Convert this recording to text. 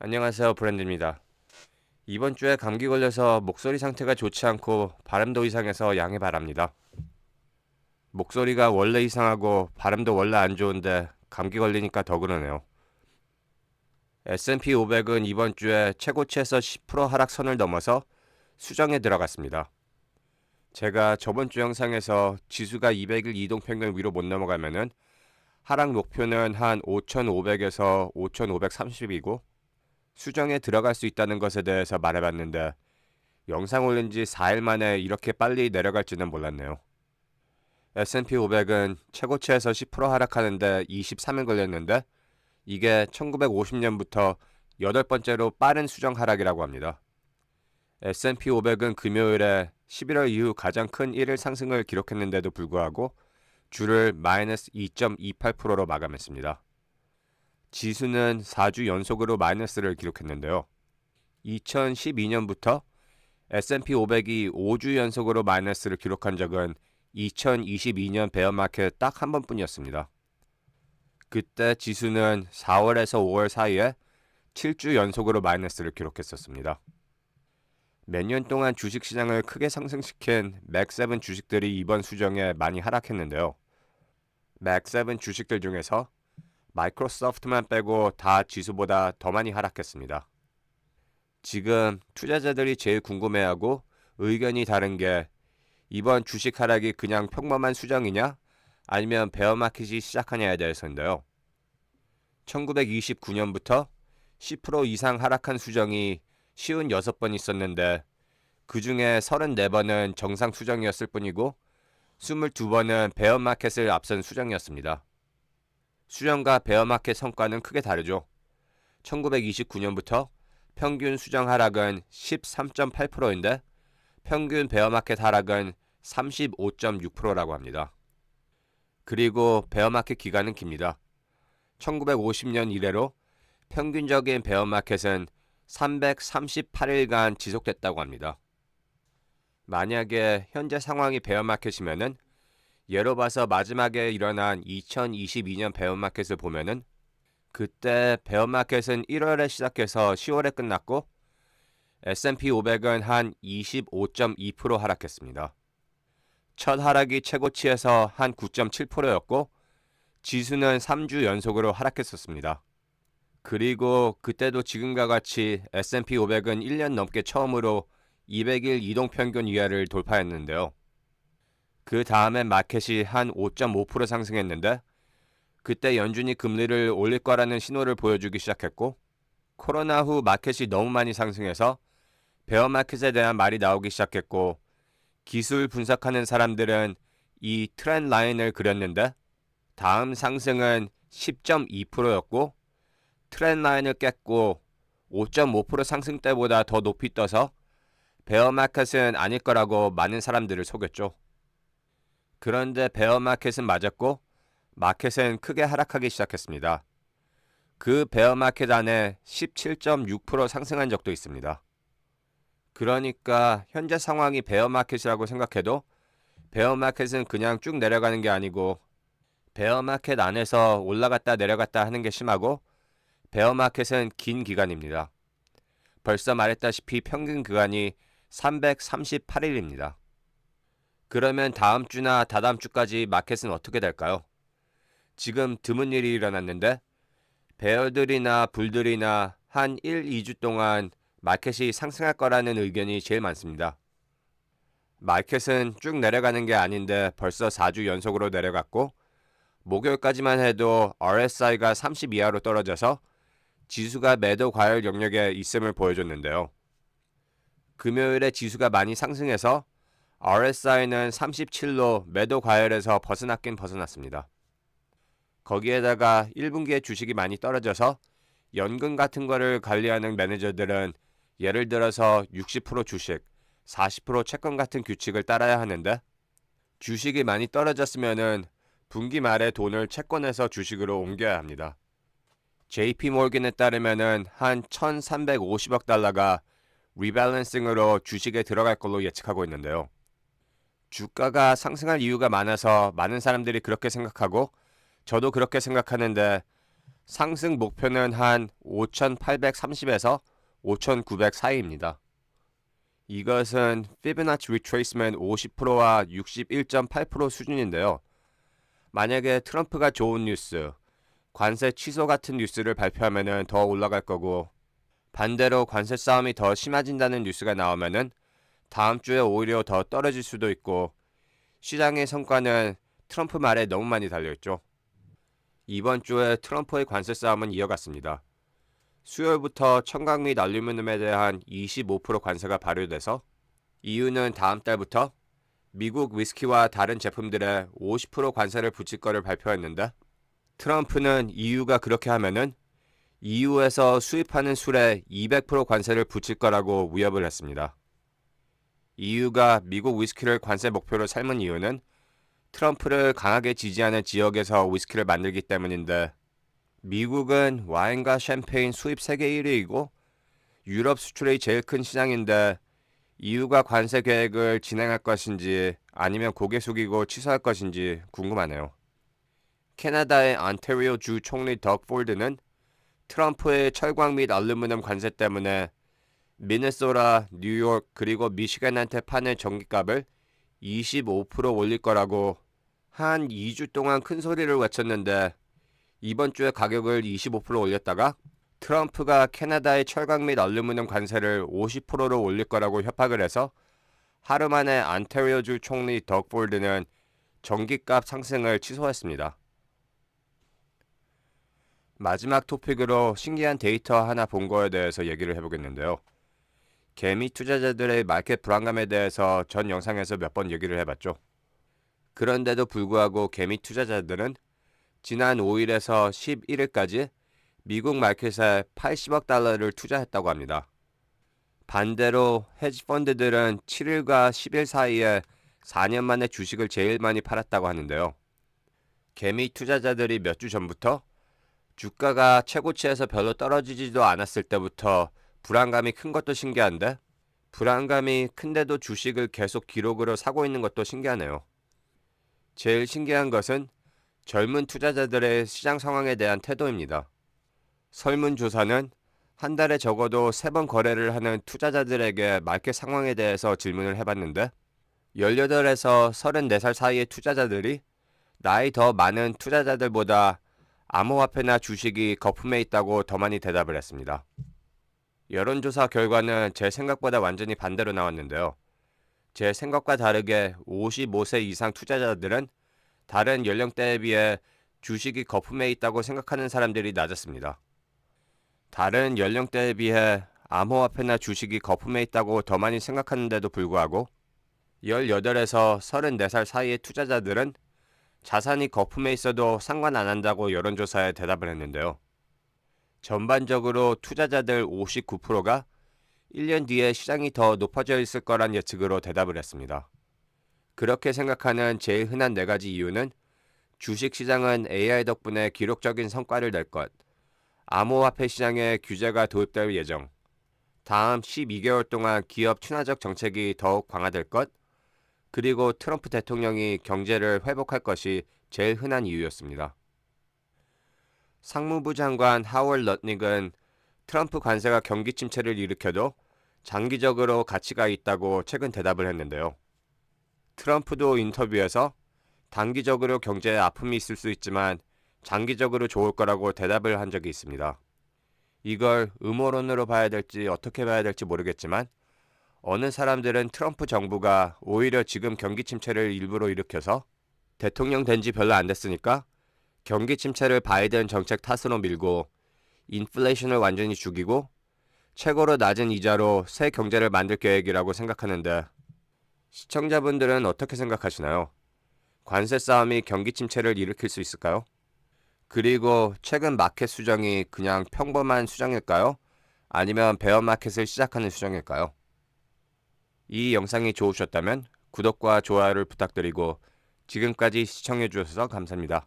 안녕하세요 브랜드입니다. 이번 주에 감기 걸려서 목소리 상태가 좋지 않고 발음도 이상해서 양해 바랍니다. 목소리가 원래 이상하고 발음도 원래 안 좋은데 감기 걸리니까 더 그러네요. S&P 500은 이번 주에 최고치에서 10% 하락선을 넘어서 수정에 들어갔습니다. 제가 저번 주 영상에서 지수가 200일 이동평균 위로 못 넘어가면은 하락 목표는 한 5,500에서 5,530이고 수정에 들어갈 수 있다는 것에 대해서 말해봤는데 영상 올린 지 4일 만에 이렇게 빨리 내려갈지는 몰랐네요. S&P 500은 최고치에서 10% 하락하는데 23일 걸렸는데 이게 1950년부터 여덟 번째로 빠른 수정 하락이라고 합니다. S&P 500은 금요일에 11월 이후 가장 큰 1일 상승을 기록했는데도 불구하고 주를 마이너스 2.28%로 마감했습니다. 지수는 4주 연속으로 마이너스를 기록했는데요. 2012년부터 S&P 500이 5주 연속으로 마이너스를 기록한 적은 2022년 베어마켓 딱 한 번뿐이었습니다. 그때 지수는 4월에서 5월 사이에 7주 연속으로 마이너스를 기록했었습니다. 몇 년 동안 주식 시장을 크게 상승시킨 맥7 주식들이 이번 수정에 많이 하락했는데요. 맥7 주식들 중에서 마이크로소프트만 빼고 다 지수보다 더 많이 하락했습니다. 지금 투자자들이 제일 궁금해하고 의견이 다른 게 이번 주식 하락이 그냥 평범한 수정이냐 아니면 베어마켓이 시작하냐에 대해서인데요. 1929년부터 10% 이상 하락한 수정이 쉬운 6번 있었는데 그 중에 34번은 정상 수정이었을 뿐이고 22번은 베어마켓을 앞선 수정이었습니다. 수정과 베어마켓 성과는 크게 다르죠. 1929년부터 평균 수정 하락은 13.8%인데 평균 베어마켓 하락은 35.6%라고 합니다. 그리고 베어마켓 기간은 깁니다. 1950년 이래로 평균적인 베어마켓은 338일간 지속됐다고 합니다. 만약에 현재 상황이 베어마켓이면은 예로 봐서 마지막에 일어난 2022년 베어마켓을 보면은 그때 베어마켓은 1월에 시작해서 10월에 끝났고 S&P 500은 한 25.2% 하락했습니다. 첫 하락이 최고치에서 한 9.7%였고 지수는 3주 연속으로 하락했었습니다. 그리고 그때도 지금과 같이 S&P 500은 1년 넘게 처음으로 200일 이동평균 이하를 돌파했는데요. 그 다음엔 마켓이 한 5.5% 상승했는데 그때 연준이 금리를 올릴 거라는 신호를 보여주기 시작했고 코로나 후 마켓이 너무 많이 상승해서 베어 마켓에 대한 말이 나오기 시작했고 기술 분석하는 사람들은 이 트렌드 라인을 그렸는데 다음 상승은 10.2%였고 트렌드 라인을 깼고 5.5% 상승 때보다 더 높이 떠서 베어 마켓은 아닐 거라고 많은 사람들을 속였죠. 그런데 베어 마켓은 맞았고 마켓은 크게 하락하기 시작했습니다. 그 베어 마켓 안에 17.6% 상승한 적도 있습니다. 그러니까 현재 상황이 베어 마켓이라고 생각해도 베어 마켓은 그냥 쭉 내려가는 게 아니고 베어 마켓 안에서 올라갔다 내려갔다 하는 게 심하고 베어 마켓은 긴 기간입니다. 벌써 말했다시피 평균 기간이 338일입니다. 그러면 다음 주나 다다음 주까지 마켓은 어떻게 될까요? 지금 드문 일이 일어났는데 베어들이나 불들이나 한 1, 2주 동안 마켓이 상승할 거라는 의견이 제일 많습니다. 마켓은 쭉 내려가는 게 아닌데 벌써 4주 연속으로 내려갔고 목요일까지만 해도 RSI가 30 이하로 떨어져서 지수가 매도 과열 영역에 있음을 보여줬는데요. 금요일에 지수가 많이 상승해서 RSI는 37로 매도 과열에서 벗어났긴 벗어났습니다. 거기에다가 1분기에 주식이 많이 떨어져서 연금 같은 거를 관리하는 매니저들은 예를 들어서 60% 주식, 40% 채권 같은 규칙을 따라야 하는데 주식이 많이 떨어졌으면은 분기 말에 돈을 채권에서 주식으로 옮겨야 합니다. JP 몰긴에 따르면은 한 1,350억 달러가 리밸런싱으로 주식에 들어갈 걸로 예측하고 있는데요. 주가가 상승할 이유가 많아서 많은 사람들이 그렇게 생각하고 저도 그렇게 생각하는데 상승 목표는 한 5,830에서 5,900 사이입니다. 이것은 피보나치 리트레이스먼 50%와 61.8% 수준인데요. 만약에 트럼프가 좋은 뉴스, 관세 취소 같은 뉴스를 발표하면 더 올라갈 거고 반대로 관세 싸움이 더 심해진다는 뉴스가 나오면은 다음 주에 오히려 더 떨어질 수도 있고 시장의 성과는 트럼프 말에 너무 많이 달려있죠. 이번 주에 트럼프의 관세 싸움은 이어갔습니다. 수요일부터 청각 및 알루미늄에 대한 25% 관세가 발효돼서 EU는 다음 달부터 미국 위스키와 다른 제품들에 50% 관세를 붙일 거를 발표했는데 트럼프는 EU가 그렇게 하면은 EU에서 수입하는 술에 200% 관세를 붙일 거라고 위협을 했습니다. EU가 미국 위스키를 관세 목표로 삼은 이유는 트럼프를 강하게 지지하는 지역에서 위스키를 만들기 때문인데 미국은 와인과 샴페인 수입 세계 1위이고 유럽 수출이 제일 큰 시장인데 EU가 관세 계획을 진행할 것인지 아니면 고개 숙이고 취소할 것인지 궁금하네요. 캐나다의 안테리오 주 총리 덕 폴드는 트럼프의 철광 및 알루미늄 관세 때문에 미네소라, 뉴욕 그리고 미시간한테 파는 전기값을 25% 올릴 거라고 한 2주 동안 큰 소리를 외쳤는데 이번 주에 가격을 25% 올렸다가 트럼프가 캐나다의 철강 및 알루미늄 관세를 50%로 올릴 거라고 협박을 해서 하루 만에 안테리오주 총리 덕 폴드는 전기값 상승을 취소했습니다. 마지막 토픽으로 신기한 데이터 하나 본 거에 대해서 얘기를 해보겠는데요. 개미 투자자들의 마켓 불안감에 대해서 전 영상에서 몇 번 얘기를 해봤죠. 그런데도 불구하고 개미 투자자들은 지난 5일에서 11일까지 미국 마켓에 80억 달러를 투자했다고 합니다. 반대로 헤지 펀드들은 7일과 10일 사이에 4년 만에 주식을 제일 많이 팔았다고 하는데요. 개미 투자자들이 몇 주 전부터 주가가 최고치에서 별로 떨어지지도 않았을 때부터 불안감이 큰 것도 신기한데 불안감이 큰데도 주식을 계속 기록으로 사고 있는 것도 신기하네요. 제일 신기한 것은 젊은 투자자들의 시장 상황에 대한 태도입니다. 설문조사는 한 달에 적어도 세 번 거래를 하는 투자자들에게 마켓 상황에 대해서 질문을 해봤는데 18에서 34살 사이의 투자자들이 나이 더 많은 투자자들보다 암호화폐나 주식이 거품에 있다고 더 많이 대답을 했습니다. 여론조사 결과는 제 생각보다 완전히 반대로 나왔는데요. 제 생각과 다르게 55세 이상 투자자들은 다른 연령대에 비해 주식이 거품에 있다고 생각하는 사람들이 낮았습니다. 다른 연령대에 비해 암호화폐나 주식이 거품에 있다고 더 많이 생각하는데도 불구하고 18에서 34살 사이의 투자자들은 자산이 거품에 있어도 상관 안 한다고 여론조사에 대답을 했는데요. 전반적으로 투자자들 59%가 1년 뒤에 시장이 더 높아져 있을 거란 예측으로 대답을 했습니다. 그렇게 생각하는 제일 흔한 네 가지 이유는 주식 시장은 AI 덕분에 기록적인 성과를 낼 것, 암호화폐 시장에 규제가 도입될 예정, 다음 12개월 동안 기업 친화적 정책이 더욱 강화될 것, 그리고 트럼프 대통령이 경제를 회복할 것이 제일 흔한 이유였습니다. 상무부 장관 하월 럿닉은 트럼프 관세가 경기 침체를 일으켜도 장기적으로 가치가 있다고 최근 대답을 했는데요. 트럼프도 인터뷰에서 단기적으로 경제에 아픔이 있을 수 있지만 장기적으로 좋을 거라고 대답을 한 적이 있습니다. 이걸 음모론으로 봐야 될지 어떻게 봐야 될지 모르겠지만 어느 사람들은 트럼프 정부가 오히려 지금 경기 침체를 일부러 일으켜서 대통령 된 지 별로 안 됐으니까 경기 침체를 바이든 정책 탓으로 밀고 인플레이션을 완전히 죽이고 최고로 낮은 이자로 새 경제를 만들 계획이라고 생각하는데 시청자분들은 어떻게 생각하시나요? 관세 싸움이 경기 침체를 일으킬 수 있을까요? 그리고 최근 마켓 수정이 그냥 평범한 수정일까요? 아니면 베어 마켓을 시작하는 수정일까요? 이 영상이 좋으셨다면 구독과 좋아요를 부탁드리고 지금까지 시청해 주셔서 감사합니다.